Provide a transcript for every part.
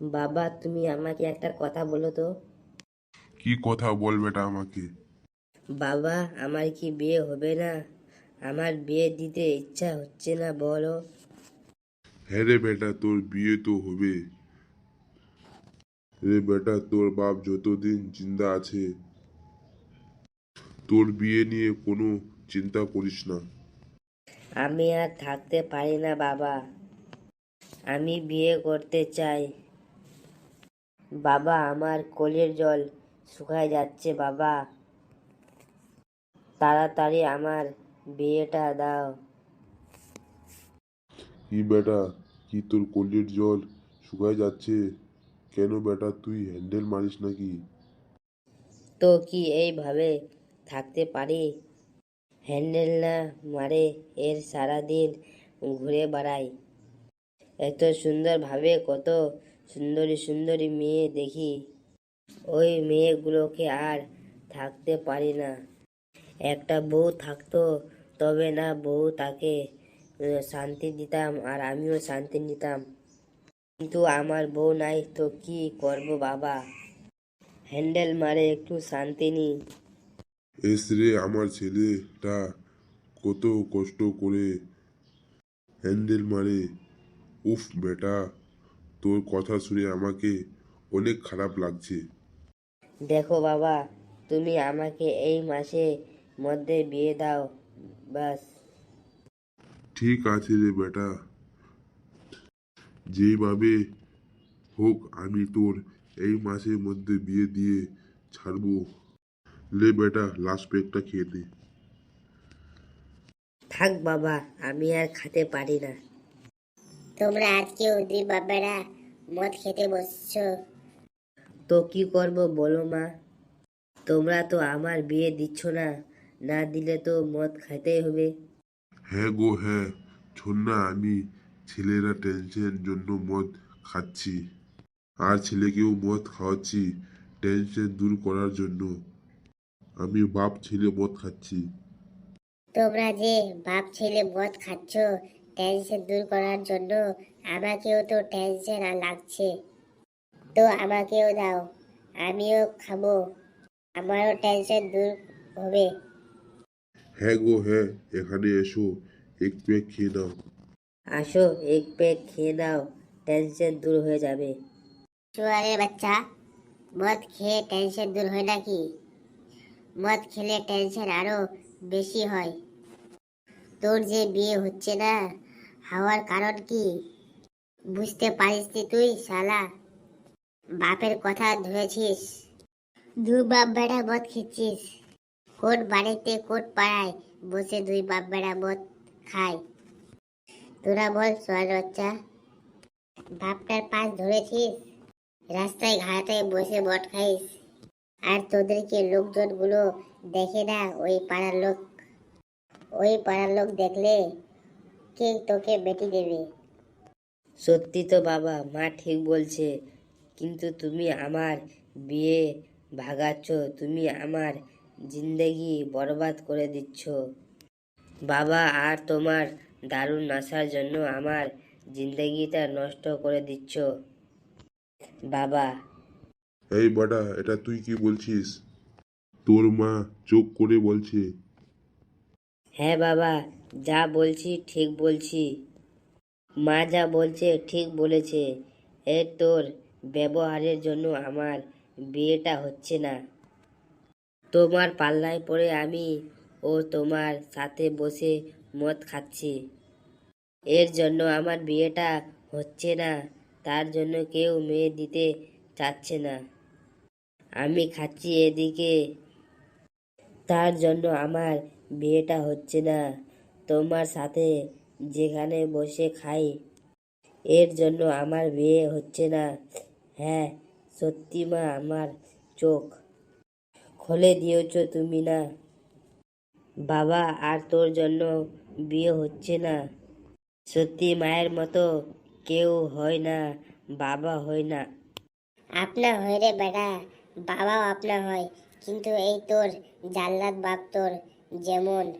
বাবা তুমি আমাকে একটা কথা বলো তো। কি কথা বল বেটা আমাকে? বাবা আমার কি বিয়ে হবে না? আমার বিয়ে দিতে ইচ্ছা হচ্ছে না বলো। হ্যাঁ রে বেটা তোর বিয়ে তো হবে। রে বেটা তোর বাপ যতদিন জিন্দা আছে তোর বিয়ে নিয়ে কোনো চিন্তা করিস না। আমি আর থাকতে পারি না বাবা। আমি বিয়ে করতে চাই। বাবা আমার কোলের জল শুকায় যাচ্ছে বাবা। তাড়াতাড়ি আমার বিয়েটা দাও। কি বেটা? কি তোর কলির জল শুকায় যাচ্ছে? কেন বেটা তুই হ্যান্ডেল মারিস নাকি? তো কি এইভাবে থাকতে পারি? হ্যান্ডেল না মারে এর সারাদিন ঘুরে বেড়াই। এত সুন্দরভাবে কত সুন্দরী সুন্দরী মেয়ে দেখি। ওই মেয়েগুলোকে আর থাকতে পারি না। একটা বউ থাকতো, তবে না বউ তাকে শান্তি দিতাম আর আমিও শান্তি নিতাম। কিন্তু আমার বউ নাই, তো কি করব বাবা? হ্যান্ডেল মারে একটু শান্তি নি এস রে আমার ছেলেটা কত কষ্ট করে হ্যান্ডেল মারে। উফ, বেটা। তোর কথা শুনে আমাকে অনেক খারাপ লাগছে। দেখো বাবা তুমি আমাকে এই মাসে মধ্যে বিয়ে দাও বাস। ঠিক আছে রে বেটা। যেভাবে হোক আমি তোর এই মাসের মধ্যে বিয়ে দিয়ে ছাড়বো। লে বেটা লাস্ট পেকটা খেয়ে দে থাক বাবা আমি আর খেতে পারি না। তোমরা আজকেও দুই বাবারা মদ খেতে বসছো। তো কি করব বলো মা? তোমরা তো আমার বিয়ে দিচ্ছ না না দিলে তো মদ খাইতেই হবে। হ্যাঁ গো হ্যাঁ শোন না আমি ছেলেরা টেনশন জন্য মদ খাচ্ছি। আর ছেলেকেও মদ খাওয়াচ্ছি টেনশন দূর করার জন্য। আমি বাপ ছেলে মদ খাচ্ছি। তোমরা যে বাপ ছেলে মদ খাচ্ছ টেনশন দূর করার জন্য আমাকেও তো টেনশন আর লাগছে। তো আমাকেও দাও আমিও খাব আমারও টেনশন দূর হবে। হ্যাঁ গো হ্যাঁ এখানে এসো এক পেক খেয়ে নাও। আসো এক পেক খেয়ে নাও টেনশন দূর হয়ে যাবে। শুয়ারের বাচ্চা মদ খেয়ে টেনশন দূর হয় নাকি? মদ খেলে টেনশন আরও বেশি হয়। তোর যে বিয়ে হচ্ছে না, হওয়ার কারণ কি? বুঝতে পারিস তুই, শালা। বাপের কথা ধরেছিস। দুই বাপ বেড়া মদ খেয়েছিস। কোন বাড়িতে, কোন পাড়ায় বসে দুই বাপ বেড়া মদ খায়? তোরা বল, সোয়ার বাচ্চা। বাপটার পাশ ধরেছিস? রাস্তায়, ঘাটে বসে মদ খাইস। আর তোদেরকে লোকজনগুলো দেখে না, ওই পাড়ার লোক ওই পাড়ার লোক দেখলে কে তোকে বেটি দেবে? সত্যি তো বাবা মা ঠিক বলছে। কিন্তু তুমি আমার বিয়ে ভাগাচ্ছ তুমি আমার জিন্দেগি বরবাদ করে দিচ্ছ। বাবা আর তোমার দারুণ আসার জন্য আমার জিন্দেগিটা নষ্ট করে দিচ্ছ। বাবা। এই বাটা এটা তুই কি বলছিস? তোর মা চোখ করে বলছে হ্যাঁ বাবা, যা বলছি ঠিক বলছি। মা যা বলছে ঠিক বলেছে। এ তোর ব্যবহারের জন্য আমার বিয়েটা হচ্ছে না। তোমার পাল্লায় পড়ে আমি ও তোমার সাথে বসে মদ খাচ্ছি। এর জন্য আমার বিয়েটা হচ্ছে না। তার জন্য কেউ মেয়ে দিতে চাচ্ছে না। আমি খাচ্ছি এদিকে। তার জন্য আমার বিয়েটা হচ্ছে না। তোমার সাথে যেখানে বসে খাই, এর জন্য আমার বিয়ে হচ্ছে না। হ্যাঁ সত্যি মা, আমার চোখ খুলে দিয়েছ তুমি না। বাবা, আর তোর জন্য বিয়ে হচ্ছে না। সত্যি মায়ের মতো কেউ হয় না, বাবা হয় না। আপনা হয় রে বেটা, বাবাও আপনা হয়। কিন্তু এই তোর জাল্লাদ বাপ তোর যেমন,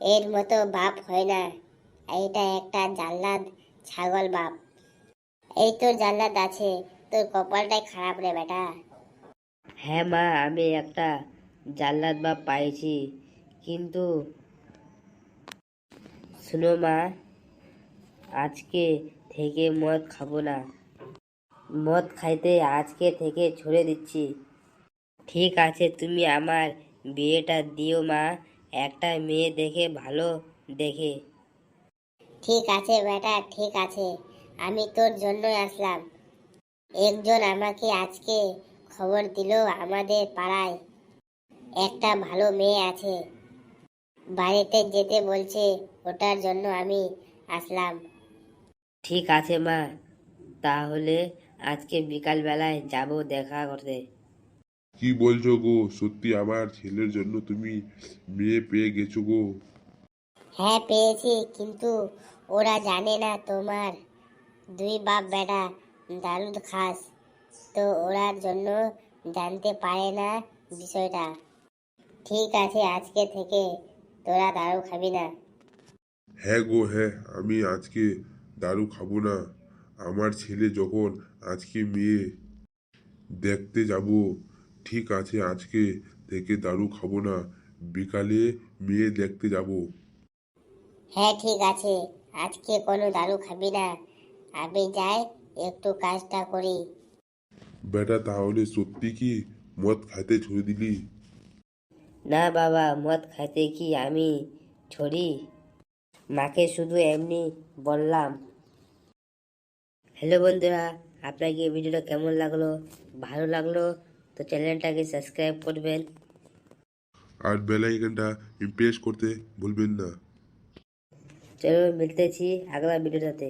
এর মতো বাপ হয় না। এইটা একটা জাল্লাদ ছাগল বাপ। এই তোর জাল্লাদ আছে, তোর কপালটাই খারাপ রে বেটা। হ্যাঁ মা, আমি একটা জাল্লাদ বাপ পাইছি। কিন্তু শুনো মা, আজকে থেকে মদ খাব না। মদ খাইতে আজকে থেকে ছড়ে দিচ্ছি। ঠিক আছে, তুমি আমার বিয়েটা দিও মা। একটা মেয়ে দেখে ভালো দেখে। ঠিক আছে বেটা ঠিক আছে। আমি তোর জন্যই আসলাম। একজন আমাকে আজকে খবর দিল আমাদের পাড়ায়। একটা ভালো মেয়ে আছে। বাড়িতে যেতে বলছে ওটার জন্য আমি আসলাম। ঠিক আছে মা তাহলে আজকে বিকালবেলায় যাব দেখা করতে। কি বলছো গো? সত্যি আমার ছেলের জন্য তুমি মেয়ে পেয়ে গেছো গো। হ্যাঁ পেয়েছি কিন্তু ওরা জানে না তোমার দুই বাপ বেটা দারুণ খাস। তো ওরার জন্য জানতে পারে না বিষয়টা। ঠিক আছে আজকে থেকে তোরা দারু খাবি না। হ্যাঁ গো হ্যাঁ আমি আজকে দারু খাব না। আমার ছেলে যখন আজকে মেয়ে দেখতে যাব ঠিক আছে আজকে থেকে দারু খাব না। বিকালে মেয়ে দেখতে যাব। হ্যাঁ ঠিক আছে। আজকে কোনো দারু খাবি না। আমি যাই একটু কাজটা করি। বেটা তাহলে সত্যি কি মদ খাইতে ছুড়ে দিলি? না বাবা মদ খাইতে কি আমি ছড়ি মাকে শুধু এমনি বললাম। হ্যালো বন্ধুরা আপনাকে ভিডিওটা কেমন লাগল? ভালো লাগল? তো চ্যানেলটাকে সাবস্ক্রাইব করবেন। আর বেলাইকানটা ইমপ্রেস করতে ভুলবেন না। চলো মিলতেছি আগলা ভিডিওটাতে